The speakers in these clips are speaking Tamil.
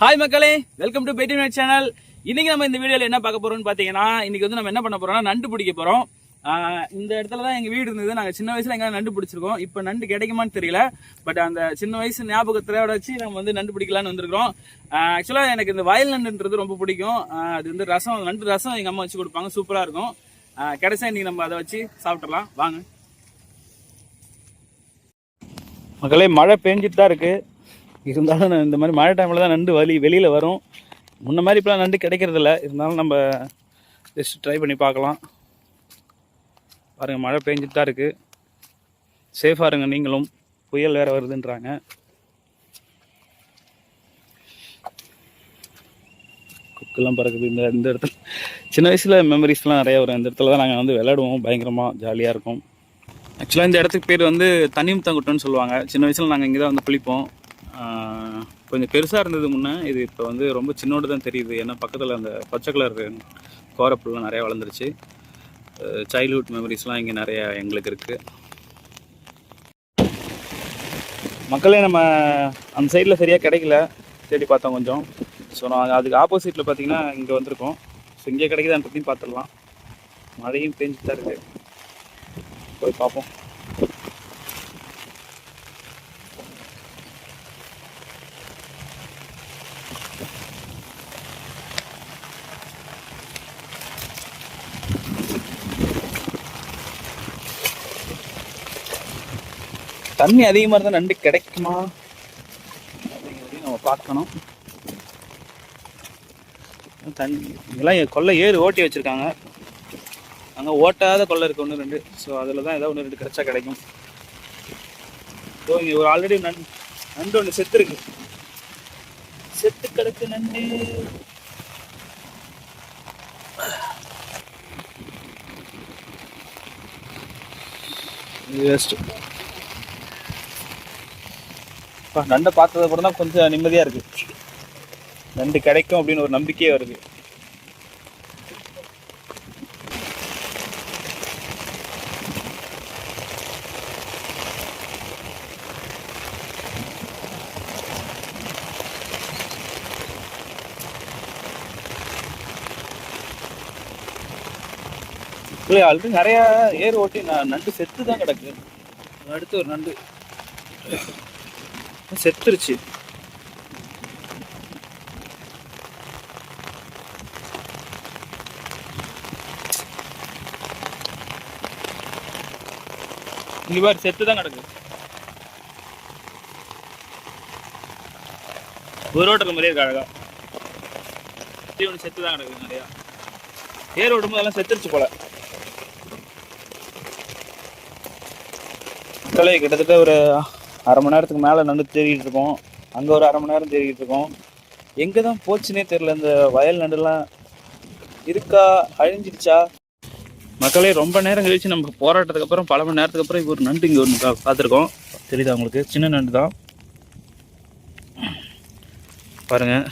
ஹாய் மக்களே. வெல்கம் டு பெட்டி மேட் சேனல் இன்னைக்கு நம்ம இந்த வீடியோல என்ன பார்க்க போறோம்னு பாத்தீங்கன்னா இன்னைக்கு வந்து நம்ம என்ன பண்ண போறோம்னா நண்டு பிடிக்க போறோம். இந்த இடத்துல தான் எங்க வீடு இருந்தது. நாங்க சின்ன வயசுல எங்கே நண்டு பிடிச்சிருக்கோம். இப்போ நண்டு கிடைக்குமான்னு தெரியல. பட் அந்த சின்ன வயசு ஞாபகத்தோட வச்சு நம்ம வந்து நண்டு பிடிக்கலாம்னு வந்திருக்கிறோம். ஆக்சுவலா எனக்கு இந்த வயல் நண்டுன்றது ரொம்ப பிடிக்கும். அது வந்து ரசம் நண்டு ரசம் எங்க அம்மா வச்சு கொடுப்பாங்க. சூப்பரா இருக்கும். கிடைச்சா இன்னைக்கு நம்ம அதை வச்சு சாப்பிட்றலாம் வாங்க. மக்களே மழை பெஞ்சிட்டு தான் இருக்கு. இருந்தாலும் நான் இந்த மாதிரி மழை டைமில் தான் நண்டு வலி வெளியில் வரும். முன்ன மாதிரி இப்போலாம் நண்டு கிடைக்கிறதில்ல. இருந்தாலும் நம்ம ஜஸ்ட் ட்ரை பண்ணி பார்க்கலாம். பாருங்கள் மழை பெஞ்சிட்டு தான் இருக்குது சேஃபாக இருங்க நீங்களும். புயல் வேறு வருதுன்றாங்க. குக்கெல்லாம் பறக்குது. இந்த இந்த இடத்துல சின்ன வயசில் மெமரிஸ்லாம் நிறைய வரும். இந்த இடத்துல தான் நாங்கள் வந்து விளையாடுவோம். பயங்கரமாக ஜாலியாக இருக்கும். ஆக்சுவலாக இந்த இடத்துக்கு பேர் வந்து தனிமுத்தங்குட்டம்னு சொல்லுவாங்க. சின்ன வயசில் நாங்கள் இங்கே தான் வந்து குளிப்போம். கொஞ்சம் பெருசாக இருந்தது முன்னே. இது இப்போ வந்து ரொம்ப சின்னோடு தான் தெரியுது. ஏன்னா பக்கத்தில் அந்த பச்சை கலர் கோரப்புல்லாம் நிறையா வளர்ந்துருச்சு. சைல்ட்ஹுட் மெமரிஸ்லாம் இங்கே நிறையா எங்களுக்கு இருக்குது மக்களே நம்ம அந்த சைடில் சரியாக கிடைக்கல. தேடி பார்த்தோம் கொஞ்சம். ஸோ நான் அதுக்கு ஆப்போசிட்டில் பார்த்தீங்கன்னா இங்கே வந்திருக்கோம். ஸோ இங்கே கிடைக்குதான்றதையும் பார்த்துடலாம். மழையும் பெஞ்சுட்டு தான் இருக்குது போய் பார்ப்போம். தண்ணி அதிகமாக இருந்தால் நண்டு கிடைக்குமா? அப்படிங்கிறதையும் நம்ம பார்க்கணும். தண்ணி இதெல்லாம் கொல்லை ஏறு ஓட்டி வச்சுருக்காங்க. அங்கே ஓட்டாத கொல்லை இருக்குது ஒன்று ரெண்டு. ஸோ அதில் தான் ஏதாவது ஒன்று ரெண்டு கிடைச்சா கிடைக்கும். ஸோ இங்கே ஒரு ஆல்ரெடி நண்டு நண்டு ஒன்று செத்து இருக்கு செத்து கிடக்கு நண்டு. இப்போ நண்டை பார்த்தது அப்புறம் தான் கொஞ்சம் நிம்மதியாக இருக்கு. நண்டு கிடைக்கும் அப்படின்னு ஒரு நம்பிக்கையே வருது. இல்லை ஆல்ரெடி நிறைய ஏர் ஓட்டி நான் நண்டு செத்து தான் கிடக்கு. அடுத்து ஒரு நண்டு. செத்துருச்சு. இங்க பாரு செத்து தான் கிடக்கு. ஒரு ஓட்டுற மாதிரியே இருக்கு அழகா. ஒன்று செத்து தான் கிடக்கு நிறையா. ஏர் ஓடும்போது எல்லாம் செத்துருச்சு போல. கலை கிட்டத்தட்ட ஒரு அரை மணி நேரத்துக்கு மேலே நண்டு தேடிக்கிட்டு இருக்கோம். அங்கே ஒரு அரை மணி நேரம் தேடிக்கிட்டு இருக்கோம். எங்கே தான் போச்சுன்னே தெரில இந்த வயல் நண்டுலாம் இருக்கா? அழிஞ்சிடுச்சா? மக்களே ரொம்ப நேரம் கழிச்சு நம்ம போராட்டத்துக்கு அப்புறம் பல மணி நேரத்துக்கு அப்புறம் இப்போ ஒரு நண்டு இங்கே ஒன்று பார்த்துருக்கோம் தெரியுதா உங்களுக்கு? சின்ன நண்டு தான் பாருங்கள்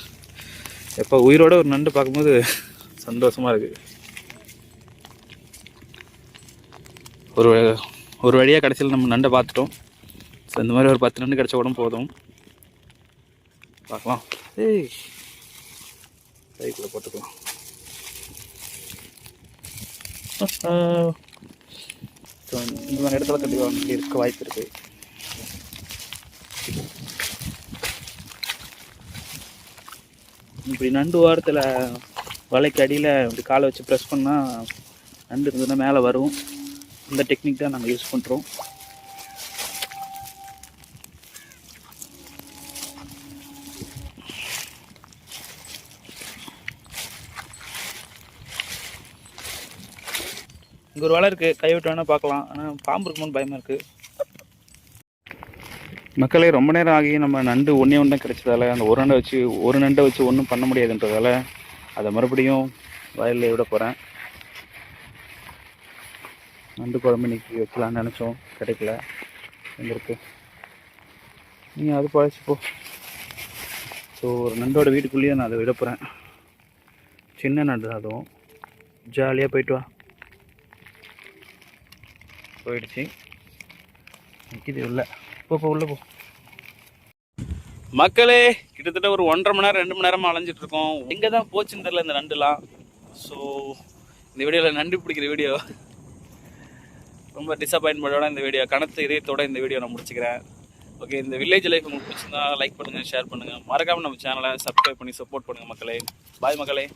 எப்போ உயிரோட ஒரு நண்டு பார்க்கும்போது சந்தோஷமாக இருக்குது ஒரு ஒரு வழியாக கடைசியில் நம்ம நண்டை பார்த்துட்டோம். ஸோ இந்த மாதிரி ஒரு பத்து நண்டு கிடச்ச கூட போதும். பார்க்கலாம். ஏய். கைக்குள்ளே போட்டுக்கலாம். ஸோ இந்த மாதிரி இடத்துல கண்டிப்பாக வண்டி இருக்க வாய்ப்பு இருக்கு. இப்படி நண்டு ஓரத்தில் வலைக்கு அடியில் இப்படி காலை வச்சு ப்ரெஸ் பண்ணால் நண்டு இருந்ததுன்னா மேலே வரும். இந்த டெக்னிக் தான் நாங்கள் யூஸ் பண்ணுறோம் இங்கே ஒரு வலை இருக்குது கை விட்டு வேணால் பார்க்கலாம். ஆனால் பாம்பு இருக்குமோன்னு பயமாக இருக்குது மக்களே ரொம்ப நேரம் ஆகி நம்ம நண்டு ஒன்றே ஒன்று கிடைச்சதால அந்த ஒரு நண்டை வச்சு ஒரு நண்டை வச்சு ஒன்றும் பண்ண முடியாதுன்றதால அதை மறுபடியும் வயலில் விட போகிறேன் நண்டு குழம்பு இன்னைக்கு வைக்கலான்னு நினச்சோம். கிடைக்கல. எங்கே நீங்கள் அது பழச்சிப்போ ஸோ ஒரு நண்டோட வீட்டுக்குள்ளேயே நான் அதை விட போகிறேன் சின்ன நண்டு அதுவும். ஜாலியாக போயிட்டு வா. போயிடுச்சு. நிற்கிது உள்ள. போ போ உள்ள போ. மக்களே கிட்டத்தட்ட ஒரு ஒன்றரை மணி நேரம் ரெண்டு மணி நேரமா அலைஞ்சிட்டு இருக்கோம். எங்க தான் போச்சுன்னு தெரியல இந்த நண்டுலாம். ஸோ இந்த வீடியோவில் நண்டு பிடிக்கிற வீடியோ. ரொம்ப டிசப்பாயின்மெண்டோட இந்த வீடியோ. கணத்து இதயத்தோட இந்த வீடியோ நான் முடிச்சுக்கிறேன். ஓகே இந்த வில்லேஜ் லைஃப் உங்களுக்கு பிடிச்சிருந்தா லைக் பண்ணுங்க ஷேர் பண்ணுங்க. மறக்காம நம்ம சேனலை சப்ஸ்கிரைப் பண்ணி சப்போர்ட் பண்ணுங்க மக்களே. பாய் மக்களே.